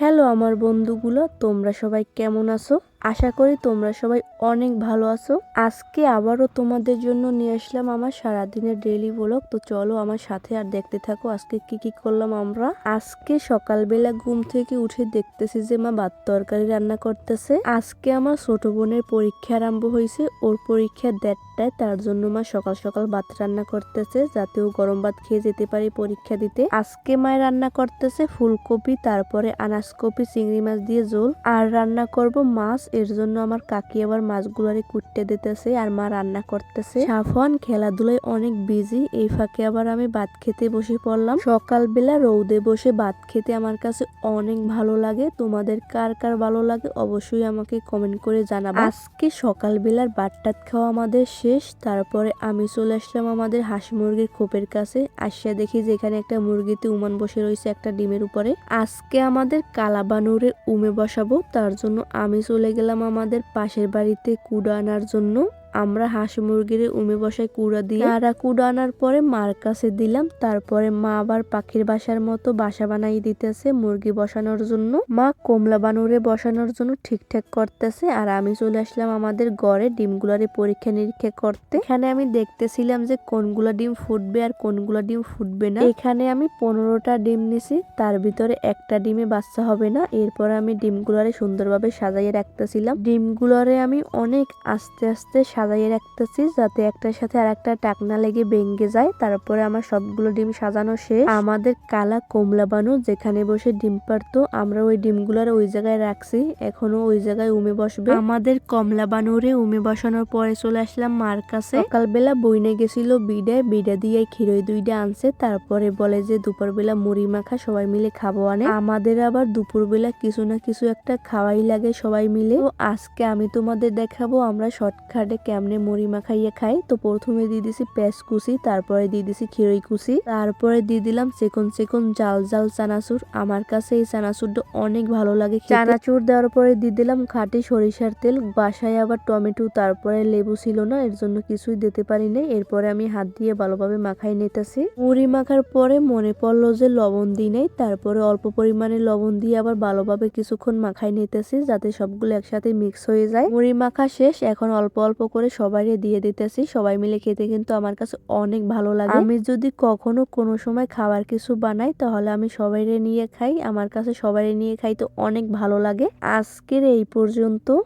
হ্যাঁ হ্যালো আমার বন্ধুগুলো। তোমরা সবাই কেমন আছো? আশা করি তোমরা সবাই অনেক ভালো আছো। আজকে আবারও তোমাদের জন্য নিয়ে আসলাম আমার সারাদিনের ডেইলি ব্লগ তো চলো আমার সাথে আর দেখতে থাকো আজকে কি কি করলাম আমরা। আজকে সকালবেলা ঘুম থেকে উঠে দেখতেছি যে মা ভাত তরকারি রান্না করতেছে। আজকে আমার ছোট বোনের পরীক্ষা আরম্ভ হয়েছে। ওর পরীক্ষা দেড়টায়, তার জন্য মা সকাল সকাল ভাত রান্না করতেছে যাতে ও গরম ভাত খেয়ে যেতে পারে পরীক্ষা দিতে। আজকে মায়ের রান্না করতেছে ফুলকপি, তারপরে আনাজকপি চিংড়ি মাছ দিয়ে ঝোল আর রান্না করব মাছ। এর জন্য আমার কাকি আবার মাছগুলারে কুটতে দিতেছে আর মা রান্না করতেছে। সাফন খেলাধুলায় অনেক বিজি এই ফাঁকে আবার আমি ভাত খেতে বসে পড়লাম। সকালবেলা রৌদে বসে ভাত খেতে আমার কাছে অনেক ভালো লাগে। তোমাদের কার কার ভালো লাগে অবশ্যই আমাকে কমেন্ট করে জানাব। আজকে সকালবেলার ভাত টাত খাওয়া আমাদের শেষ। তারপরে আমি চলে আসলাম আমাদের হাঁস মুরগির খোপের কাছে। আসিয়া দেখি যে এখানে একটা মুরগিতে উমান বসে রয়েছে একটা ডিমের উপরে। আজকে আমাদের কালাবানুরে উমে বসাবো তার জন্য আমি চলে গেলাম আমাদের পাশের বাড়িতে কুড়ো আনার জন্য। আমরা হাঁস মুরগির উমে বসায় কুড়া দিয়ে তারা কুড়া আনার পরে মার কাছে দিলাম, তারপরে মা আবার পাখির বাসার মতো বাসা বানাই দিতেছে মুরগি বসানোর জন্য। মা কমলা বানুরে বসানোর জন্য ঠিকঠাক করতেছে, আর আমি চলে আসলাম আমাদের ঘরে ডিমগুলারে পরীক্ষা নিরীক্ষা করতে। এখানে আমি দেখতেছিলাম যে কোনগুলা ডিম ফুটবে আর কোনগুলা ডিম ফুটবে না। এখানে আমি পনেরোটা ডিম নিছি, তার ভিতরে একটা ডিমে বাচ্চা হবে না। এরপর আমি ডিমগুলারে সুন্দরভাবে সাজাইয়ে রাখতেছিলাম। ডিমগুলারে আমি অনেক আস্তে আস্তে সাজাইয়ে রাখতেছি যাতে একটার সাথে আর একটা টাকনা লেগে ভেঙে যায়। তারপরে আমার সবগুলো ডিম সাজানো শেষ। আমাদের কালা কমলা বানু যেখানে বসে ডিম পারতো, আমরা ওই ডিমগুলার ওই জায়গায় রাখছি। এখনও ওই জায়গায় উমে বসবে। আমাদের কমলা বানুরে উমে বসানোর পরে চলে আসলাম মার কাছে। সকালবেলা বইনে গেছিল বিডে বিডে দিয়ে খিরই দুইটা আনছে। তারপরে বলে যে দুপুরবেলা মুড়ি মাখা সবাই মিলে খাব আনে। আমাদের আবার দুপুরবেলা কিছু না কিছু একটা খাওয়াই লাগে সবাই মিলে। তো আজকে আমি তোমাদের দেখাবো আমরা শর্টকাটে কেমনে মুড়ি মাখাইয়া খাই? তো প্রথমে দিয়ে দিছি পেঁয়াজ কুচি, তারপরে দিয়ে দিছি খিরই কুচি, তারপরে দিয়ে দিলাম চেকন চেকন জাল জাল চানাচুর। আমার কাছে এই চানাচুরটা অনেক ভালো লাগে চানাচুর দেওয়ার পরে দিয়ে দিলাম খাঁটি সরিষার তেল, বাসায় আবার টমেটো, তারপরে লেবু ছিল না, এর জন্য কিছুই দিতে পারি নাই। এরপরে আমি হাত দিয়ে ভালোভাবে মাখাই নিতেছি। মুড়ি মাখার পরে মনে পড়ল যে লবণ দিই নাই, তারপরে অল্প পরিমাণে লবণ দিয়ে আবার ভালোভাবে কিছুক্ষণ মাখাই নিতেছি, যাতে সবগুলো একসাথে মিক্স হয়ে যায়। মুড়ি মাখা শেষ, এখন অল্প অল্প করে সবাই দিয়ে দিতেছি। সবাই মিলে খেতে কিন্তু আমার কাছে অনেক ভালো লাগে। আমি যদি কখনো কোনো সময় খাবার কিছু বানাই, তাহলে আমি সবাইরে নিয়ে খাই। আমার কাছে সবাই নিয়ে খাই তো অনেক ভালো লাগে। আজকের এই পর্যন্ত।